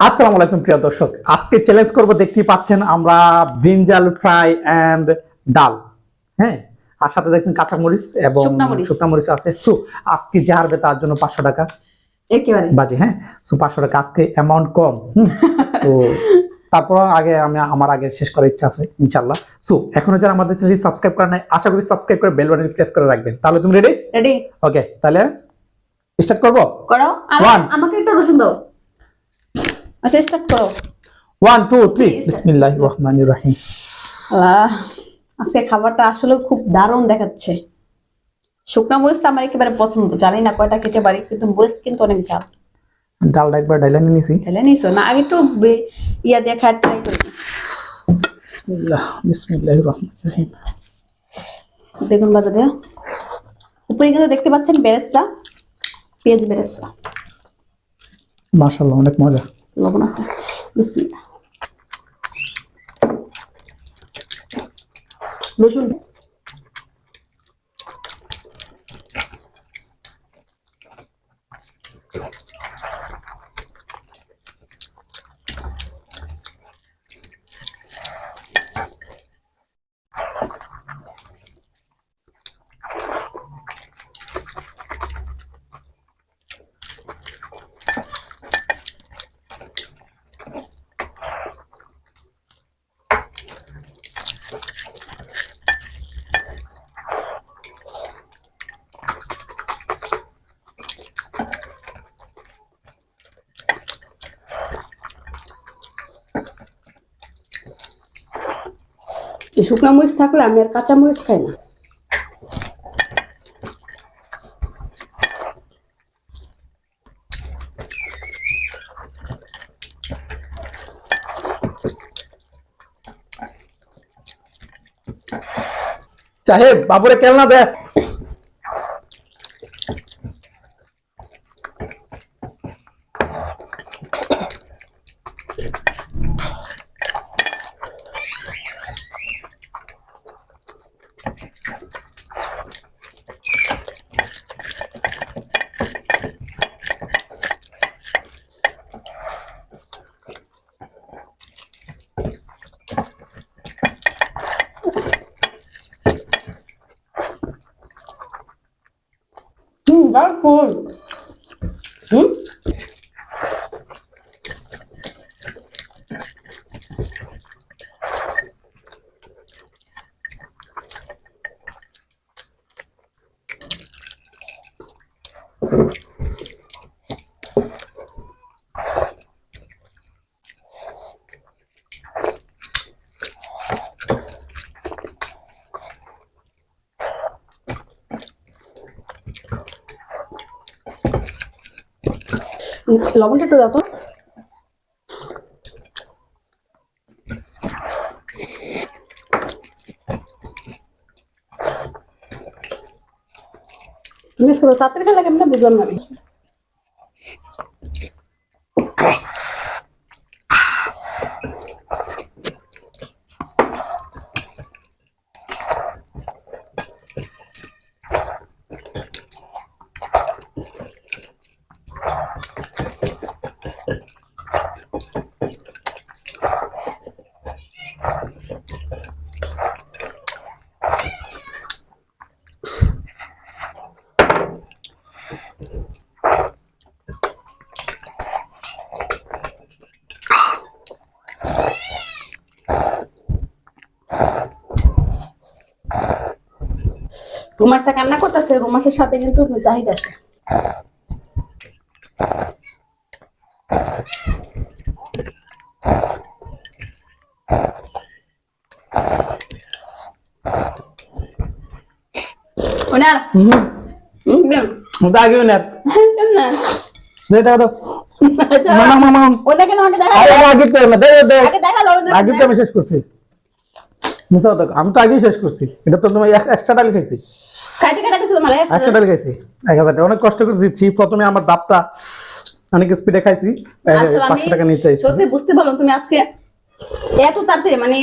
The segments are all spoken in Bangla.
আসসালামু আলাইকুম প্রিয় দর্শক। আজকে চ্যালেঞ্জ করব দেখতেই পাচ্ছেন আমরা ব্রিঞ্জাল ফ্রাই এন্ড ডাল। হ্যাঁ আর সাথে দেখছেন কাঁচামরিচ এবং শুকনা মরিচ। আছে। সো আজকে যে হারবে তার জন্য পাঁচশো টাকা। একেবারে। বাজে হ্যাঁ? সো পাঁচশো টাকা। আজকে অ্যামাউন্ট কম। তো তারপর আগে আমি আমার আগে শেষ করার ইচ্ছা আছে ইনশাল্লাহ সো এখনও যারা আমাদের চ্যানেল সাবস্ক্রাইব করেন নাই আশা করি সাবস্ক্রাইব করে বেল বাটন প্রেস করে রাখবেন। তাহলে তুমি রেডি রেডি ওকে তাহলে স্টার্ট করব? করো। আমাকে একটু রসুন দাও। আচ্ছা স্টার্ট করো ওয়ান টু থ্রি বিসমিল্লাহ রহমান রাহিম আল্লাহ আজকে খাবারটা আসলে খুব দারুণ দেখাচ্ছে। শুকনা মরিচ তো আমার একেবারে পছন্দ। জানি না কয়টা খেতে পারি কিন্তু মরিচ কিন্তু অনেক ঝাল। ডালটা একবার ডাইলানি নিছি। খেলে নিছো না? আগে একটু ইয়া দিয়ে খায় ট্রাই করি বিসমিল্লাহ বিসমিল্লাহির রহমানির রহিম বেগুন ভাজা দেয়া। উপরে কিন্তু দেখতে পাচ্ছেন বেরেস্তা পেঁয়াজ বেরেস্তা। মাশাআল্লাহ অনেক মজা। লবণ আছে বিসমিল্লাহ রসুন এই শুকনা মরিচ থাকলে আমি আর কাঁচা মরিচ খাই না। সাহেব বাবুরে কেলনা দে। হুম দারুণ হুম লবণটা একটু দাও তো। তাড়াতাড়ি খেলা কেমন বুঝলাম না আমি? রুমাসা কান্না করতেছে রুমাসের সাথে কিন্তু জাহিদ আছে। ওনার? হুম। হুম দেন। আগে না না। দে দাও। আচ্ছা, না দেখা আগে দে দে, দে। আগে দেখাল আগে তো আমি শেষ করছি। আমি তো আগেই শেষ করছি। এটা তো তুমি এক্সট্রা ডাল কিছু তোমার একশো ডাল খাইছি। টাকা। অনেক কষ্ট করে দিচ্ছি প্রথমে আমার দাপটা অনেক স্পিডে খাইছি। এই আসলে আমি পাঁচশো টাকা নিতে চাইছি। সত্যি বুঝতে পারলাম তুমি আজকে এত তাড়াতাড়ি মানে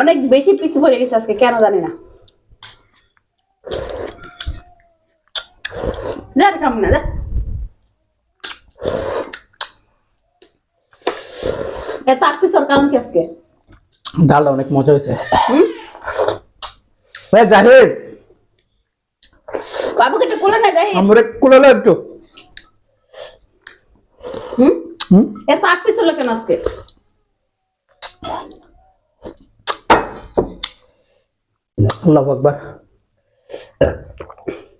অনেক বেশি পিছু পড়ে গেছে আজকে কেন জানি না। এত আট পিসের কারণ কি আজকে? ডালটা অনেক মজা হয়েছে। হুম? ভাই জাহিদ। বাবুকে একটু কোলে না যাই আমরা কুলালো একটু। হুম? হুম? এত আট পিস হলো কেন আজকে? আল্লাহ আকবার।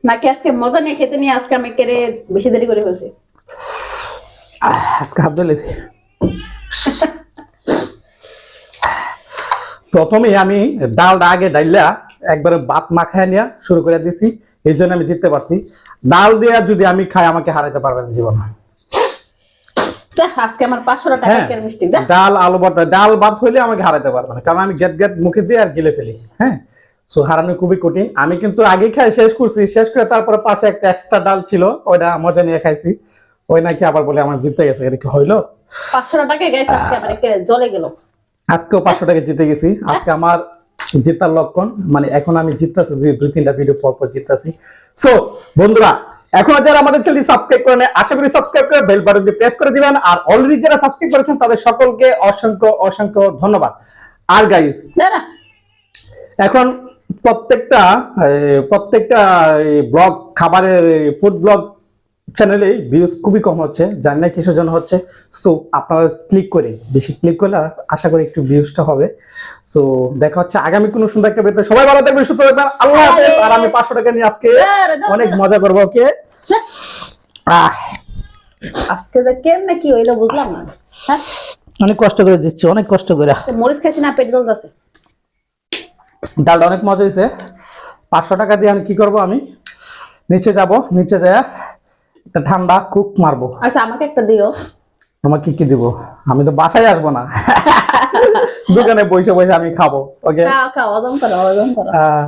নাকি আজকে মজা নিয়ে খেতে নিয়ে আজকে আমি কেড়ে বেশি দেরি করে ফেলছি? আজকে হাত ধরেছি প্রথমে আমি ডালটা আগে ডাইলা একবারে ভাত মাখায় নিয়ে শুরু করে দিছি। এই জন্য আমি জিততে পারছি। ডাল দিয়ে যদি আমি খাই আমাকে হারাইতে পারবে না জীবন আজকে আমার টাকা হ্যাঁ মিষ্টি ডাল আলু ভর্তা ডাল ভাত হইলে আমাকে হারাইতে পারবে না। কারণ আমি গেট গেট মুখে দিয়ে আর গিলে ফেলি। হ্যাঁ সো হারানো খুবই কঠিন। আমি কিন্তু আগে খাই শেষ করছি। শেষ করে তারপরে পাশে একটা এক্সট্রা ডাল ছিল ওইটা মজা নিয়ে খাইছি। ওই নাকি আবার বলে আমার জিতে গেছে। এটা কি হইল? পাঁচশো টাকা আজকে জলে গেল। আজকেও পাঁচশো টাকা জিতে গেছি। আজকে আমার জেতার লক্ষণ মানে এখন আমি জিততেছি দুই দুই তিনটা ভিডিও পর পর জিততেছি। সো বন্ধুরা এখন যারা আমাদের চ্যানেলটি সাবস্ক্রাইব করেন আশা করি সাবস্ক্রাইব করে বেল বাটনটি প্রেস করে দিবেন। আর অলরেডি যারা সাবস্ক্রাইব করেছেন তাদের সকলকে অসংখ্য অসংখ্য ধন্যবাদ। আর গাইস না না। এখন প্রত্যেকটা প্রত্যেকটা ব্লগ খাবারের ফুড ব্লগ চ্যানেলে ভিউজ খুবই কম হচ্ছে জানি না কিসের জন্য হচ্ছে। সো আপনারা ক্লিক করে বেশি ক্লিক করলে আশা করি একটু ভিউজটা হবে। সো দেখা হচ্ছে আগামী কোনো সুন্দর একটা বেতন সবাই ভালো থাকবেন সুস্থ থাকবেন। আল্লাহ হাফেজ। আর আমি পাঁচশো টাকা নিয়ে আজকে অনেক মজা করব ওকে আজকে যে কেন নাকি হইল বুঝলাম না। হ্যাঁ? অনেক কষ্ট করে দিচ্ছি অনেক কষ্ট করে। মরিচ খাইছি না পেট জ্বলতেছে। ডালটা অনেক মজা হয়েছে পাঁচশো টাকা দিয়ে আমি কি করব আমি? নিচে যাব নিচে যায় একটা ঠান্ডা কুক মারবো। আচ্ছা আমাকে একটা দিও। তোমাকে কি দিব? আমি তো বাসায় আসব না। দোকানে বসে বসে আমি খাব ওকে? খাও খাও অদম করো অদম করো।